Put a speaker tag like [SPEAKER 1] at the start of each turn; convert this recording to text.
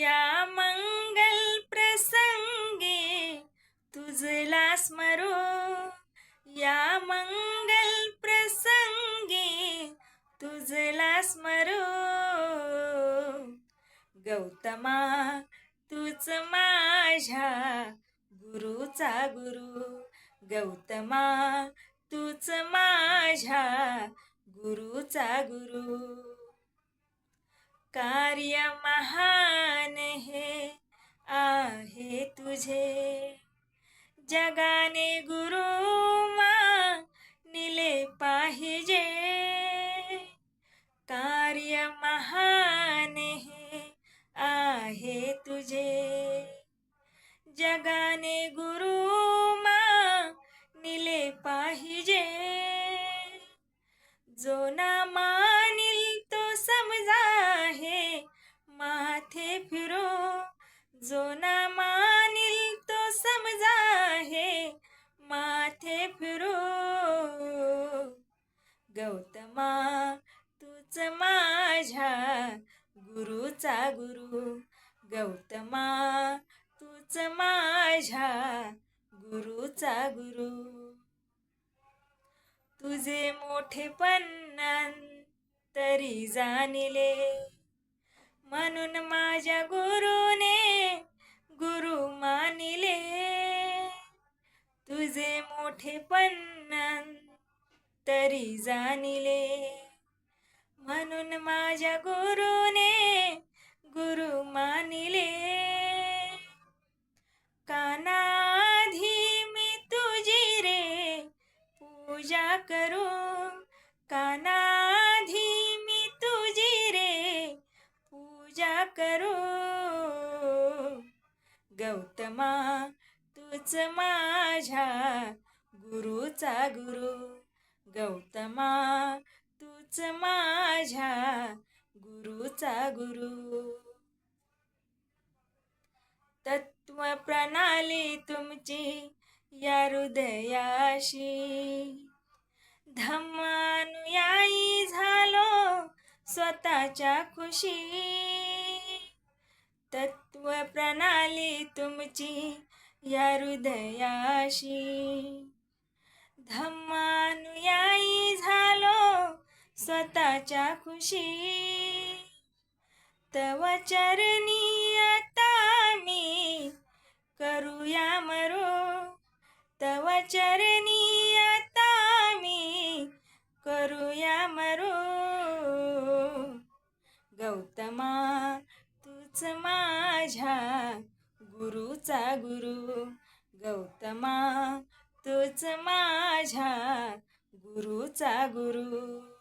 [SPEAKER 1] या मंगल प्रसंगे तुझला स्मरो या मंगल प्रसंगे तुझला स्मरो गौतमा तूच माझ्या गुरुचा गुरु. गौतमा तूच माझ्या गुरुचा गुरु. कार्य जगाने गुरु निले पाहिजे. कार्य महान हे आहे तुझे. गौतमा तूच माझ्या गुरुचा गुरु. गौतमा तूच माझ्या गुरुचा गुरु. तुझे मोठेपण तरी जाणले. म्हणून माझ्या गुरुने गुरु मानिले. तुझे मोठे मोठेपण तरी जाणिले. म्हणून माझ्या गुरुने गुरु मानिले. कानाधी मी तुझी रे पूजा करू कानाधी मी तुझी रे पूजा करू गौतमा तूच माझ्या गुरुचा गुरु. गौतमा तूच माझ्या गुरुचा गुरु. तत्व प्रणाली तुमची या हृदयाशी. धम्मानुयायी झालो स्वतःच्या खुशी. तत्व प्रणाली तुमची या हृदयाशी. धम्मा स्वतःच्या खुशी तव चरणी आता मी करूया मरो. तव चरणी आता मी करूया मरो. गौतमा तूच माझ्या गुरुचा गुरु. गौतमा तूच माझ्या गुरुचा गुरु.